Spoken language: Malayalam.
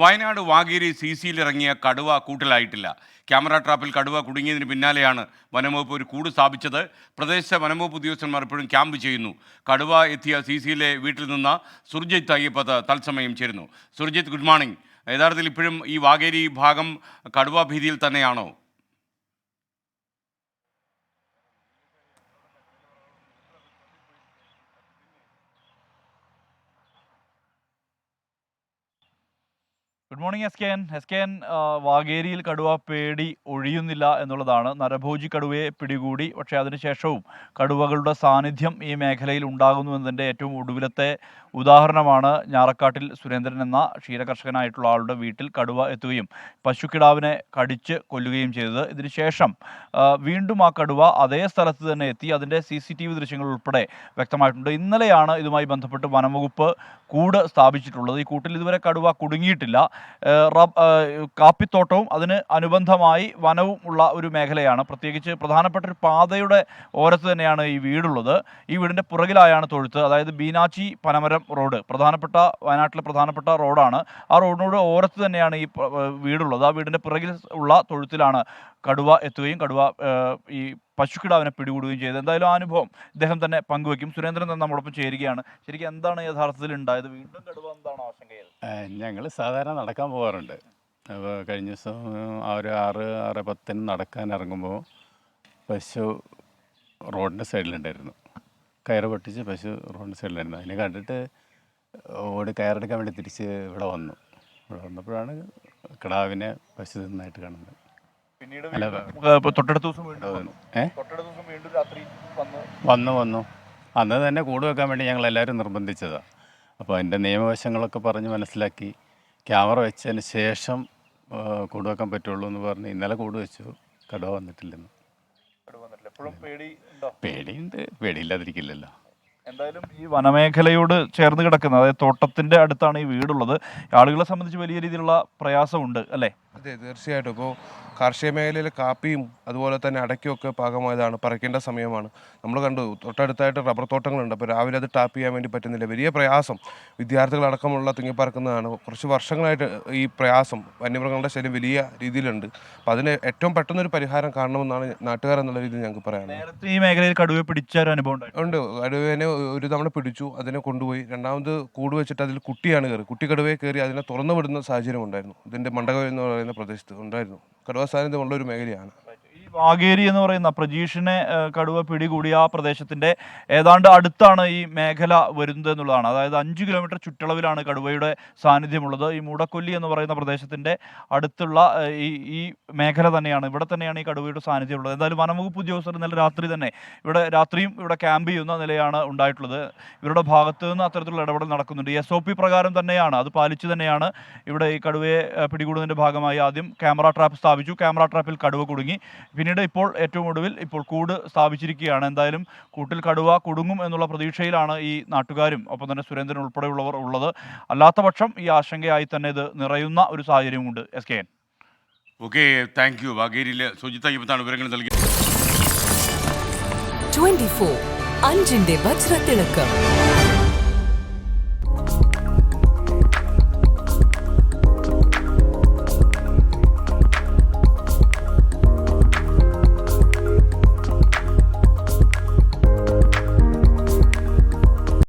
വയനാട് വാഗേരി സി സിയിലിറങ്ങിയ കടുവ കൂട്ടിലായിട്ടില്ല. ക്യാമറ ട്രാപ്പിൽ കടുവ കുടുങ്ങിയതിന് പിന്നാലെയാണ് വനംവകുപ്പ് ഒരു കൂട് സ്ഥാപിച്ചത്. പ്രദേശത്തെ വനംവകുപ്പ് ഉദ്യോഗസ്ഥന്മാർ ഇപ്പോഴും ക്യാമ്പ് ചെയ്യുന്നു. കടുവ എത്തിയ സി സിയിലെ വീട്ടിൽ നിന്ന് സുർജിത്ത് അയ്യപ്പത്ത് തത്സമയം ചേരുന്നു. Surjith good morning. യഥാർത്ഥത്തിൽ ഇപ്പോഴും ഈ വാഗേരി ഭാഗം കടുവ ഭീതിയിൽ തന്നെയാണോ? Good morning S K N S K N വാഗേരിയിൽ കടുവ പേടി ഒഴിയുന്നില്ല എന്നുള്ളതാണ്. നരഭോജി കടുവയെ പിടികൂടി. പക്ഷേ അതിനുശേഷവും കടുവകളുടെ സാന്നിധ്യം ഈ മേഖലയിൽ ഉണ്ടാകുന്നു എന്നതിന്റെ ഏറ്റവും ഒടുവിലത്തെ ഉദാഹരണമാണ് ഞാറക്കാട്ടിൽ സുരേന്ദ്രൻ എന്ന ക്ഷീരകർഷകനായിട്ടുള്ള ആളുടെ വീട്ടിൽ കടുവ എത്തുകയും പശുക്കിടാവിനെ കടിച്ച് കൊല്ലുകയും ചെയ്തത്. ഇതിനുശേഷം വീണ്ടും ആ കടുവ അതേ സ്ഥലത്ത് തന്നെ എത്തി. അതിന്റെ സി സി ടി വി ദൃശ്യങ്ങൾ ഉൾപ്പെടെ വ്യക്തമായിട്ടുണ്ട്. ഇന്നലെയാണ് ഇതുമായി ബന്ധപ്പെട്ട് വനംവകുപ്പ് കൂട് സ്ഥാപിച്ചിട്ടുള്ളത്. ഈ കൂട്ടിൽ ഇതുവരെ കടുവ കുടുങ്ങിയിട്ടില്ല. കാപ്പിത്തോട്ടവും അതിന് അനുബന്ധമായി വനവും ഉള്ള ഒരു മേഖലയാണ്. പ്രത്യേകിച്ച് പ്രധാനപ്പെട്ട ഒരു പാതയുടെ ഓരത്ത് തന്നെയാണ് ഈ വീടുള്ളത്. ഈ വീടിന്റെ പുറകിലായാണ് തൊഴുത്ത്. അതായത് ബീനാച്ചി പനമരം റോഡ് പ്രധാനപ്പെട്ട വയനാട്ടിലെ പ്രധാനപ്പെട്ട റോഡാണ്. ആ റോഡിനോട് ഓരത്ത് തന്നെയാണ് ഈ വീടുള്ളത്. ആ വീടിന്റെ പിറകിൽ ഉള്ള തൊഴുത്തിലാണ് കടുവ എത്തുകയും കടുവ ഈ പശുക്കിടാവിനെ പിടികൂടുകയും ചെയ്തത്. എന്തായാലും ആ അനുഭവം ഇദ്ദേഹം തന്നെ പങ്കുവെക്കും. സുരേന്ദ്രൻ തന്നെ നമ്മോടൊപ്പം ചേരുകയാണ്. ശരിക്കും എന്താണ് യഥാർത്ഥത്തിൽ ഉണ്ടായത്? വീണ്ടും കടുവ എന്താണ് ആശങ്കയിൽ? ഞങ്ങൾ സാധാരണ നടക്കാൻ പോകാറുണ്ട്. അപ്പോൾ കഴിഞ്ഞ ദിവസം ആ ഒരു ആറ് ആറ് പത്തിന് നടക്കാൻ ഇറങ്ങുമ്പോൾ പശു റോഡിന്റെ സൈഡിലുണ്ടായിരുന്നു. കയറ് പൊട്ടിച്ച് പശു റോഡ് സൈഡിലായിരുന്നു. അതിനെ കണ്ടിട്ട് ഓടി കയറെടുക്കാൻ വേണ്ടി തിരിച്ച് ഇവിടെ വന്നു. ഇവിടെ വന്നപ്പോഴാണ് കിടാവിനെ പശു തിന്നായിട്ട് കാണുന്നത്. പിന്നീട് അല്ല, തൊട്ടടുത്ത ദിവസം വന്നു. വന്ന് അന്ന് തന്നെ കൂട് വെക്കാൻ വേണ്ടി ഞങ്ങൾ എല്ലാവരും നിർബന്ധിച്ചതാണ് അപ്പോൾ അതിന്റെ നിയമവശങ്ങളൊക്കെ പറഞ്ഞ് മനസ്സിലാക്കി. ക്യാമറ വെച്ചതിന് ശേഷം കൂട് വെക്കാൻ പറ്റുള്ളൂ എന്ന് പറഞ്ഞ് ഇന്നലെ കൂട് വെച്ചു. കടുവ വന്നിട്ടില്ലെന്ന്. എപ്പോഴും പേടി പേടിയുണ്ട്. പേടിയില്ലാതിരിക്കില്ലല്ലോ. എന്തായാലും ഈ വനമേഖലയോട് ചേർന്ന് കിടക്കുന്ന അതായത് തോട്ടത്തിന്റെ അടുത്താണ് ഈ വീടുള്ളത്. ആളുകളെ സംബന്ധിച്ച് വലിയ രീതിയിലുള്ള പ്രയാസമുണ്ട് അല്ലേ? അതെ തീർച്ചയായിട്ടും. ഇപ്പോൾ കാർഷിക മേഖലയിൽ കാപ്പിയും അതുപോലെ തന്നെ അടയ്ക്കും ഒക്കെ പാകമായതാണ്. പറിക്കേണ്ട സമയമാണ്. നമ്മൾ കണ്ടു തൊട്ടടുത്തായിട്ട് റബ്ബർ തോട്ടങ്ങളുണ്ട്. അപ്പോൾ രാവിലെ അത് ടാപ്പ് ചെയ്യാൻ വേണ്ടി പറ്റുന്നില്ല. വലിയ പ്രയാസം വിദ്യാർത്ഥികളടക്കമുള്ള തിങ്ങിപ്പറക്കുന്നതാണ് കുറച്ച് വർഷങ്ങളായിട്ട് ഈ പ്രയാസം വന്യമൃഗങ്ങളുടെ ശല്യം വലിയ രീതിയിലുണ്ട്. അപ്പോൾ അതിന് ഏറ്റവും പെട്ടെന്നൊരു പരിഹാരം കാണണമെന്നാണ് നാട്ടുകാർ എന്നുള്ള രീതിയിൽ ഞങ്ങൾക്ക് പറയാനുള്ളത്. ഈ മേഖലയിൽ കടുവയെ പിടിച്ച ഒരു അനുഭവം ഉണ്ട്. കടുവേനെ ഒരു തവണ പിടിച്ചു അതിനെ കൊണ്ടുപോയി. രണ്ടാമത് കൂട് വെച്ചിട്ട് അതിൽ കുട്ടിയാണ് കയറി കുട്ടി കടുവയെ കയറി അതിനെ തുറന്നു വിടുന്ന സാഹചര്യം ഉണ്ടായിരുന്നു. ഇതിന്റെ മണ്ടകം എന്ന് പറയുന്ന പ്രദേശത്ത് ഉണ്ടായിരുന്നു. കടുവ ഒരു മേഖലയാണ്. വാഗേരി എന്ന് പറയുന്ന പ്രജീഷിനെ കടുവ പിടികൂടിയ ആ പ്രദേശത്തിന്റെ ഏതാണ്ട് അടുത്താണ് ഈ മേഖല വരുന്നത് എന്നുള്ളതാണ്. അതായത് അഞ്ച് കിലോമീറ്റർ ചുറ്റളവിലാണ് കടുവയുടെ സാന്നിധ്യമുള്ളത്. ഈ മൂടക്കൊല്ലി എന്ന് പറയുന്ന പ്രദേശത്തിന്റെ അടുത്തുള്ള ഈ ഈ മേഖല തന്നെയാണ്. ഇവിടെ തന്നെയാണ് ഈ കടുവയുടെ സാന്നിധ്യം സാന്നിധ്യമുള്ളത്. എന്തായാലും വനംവകുപ്പ് ഉദ്യോഗസ്ഥർ ഇന്നലെ രാത്രി തന്നെ ഇവിടെ രാത്രിയും ഇവിടെ ക്യാമ്പ് ചെയ്യുന്ന നിലയാണ് ഉണ്ടായിട്ടുള്ളത്. ഇവരുടെ ഭാഗത്തു നിന്ന് അത്തരത്തിലുള്ള ഇടപെടൽ നടക്കുന്നുണ്ട്. എസ് ഒ പി പ്രകാരം തന്നെയാണ് അത് പാലിച്ചു തന്നെയാണ് ഇവിടെ ഈ കടുവയെ പിടികൂടുന്നതിന്റെ ഭാഗമായി ആദ്യം ക്യാമറ ട്രാപ്പ് സ്ഥാപിച്ചു. ക്യാമറ ട്രാപ്പിൽ കടുവ കുടുങ്ങി. പിന്നീട് ഇപ്പോൾ ഏറ്റവും ഒടുവിൽ ഇപ്പോൾ കൂട് സ്ഥാപിച്ചിരിക്കുകയാണ്. എന്തായാലും കൂട്ടിൽ കടുവ കുടുങ്ങും എന്നുള്ള പ്രതീക്ഷയിലാണ് ഈ നാട്ടുകാരും ഒപ്പം തന്നെ സുരേന്ദ്രൻ ഉൾപ്പെടെയുള്ളവർ ഉള്ളത്. അല്ലാത്ത പക്ഷം ഈ ആശങ്കയായി തന്നെ ഇത് നിറയുന്ന ഒരു സാഹചര്യമുണ്ട് S K N okay thank you വാഗേരിയിലെ Sujith അയ്യപ്പത്താണ് വിവരങ്ങൾ നൽകിയത്. 24 അഞ്ചിന്റെ വജ്രത്തിളക്കം.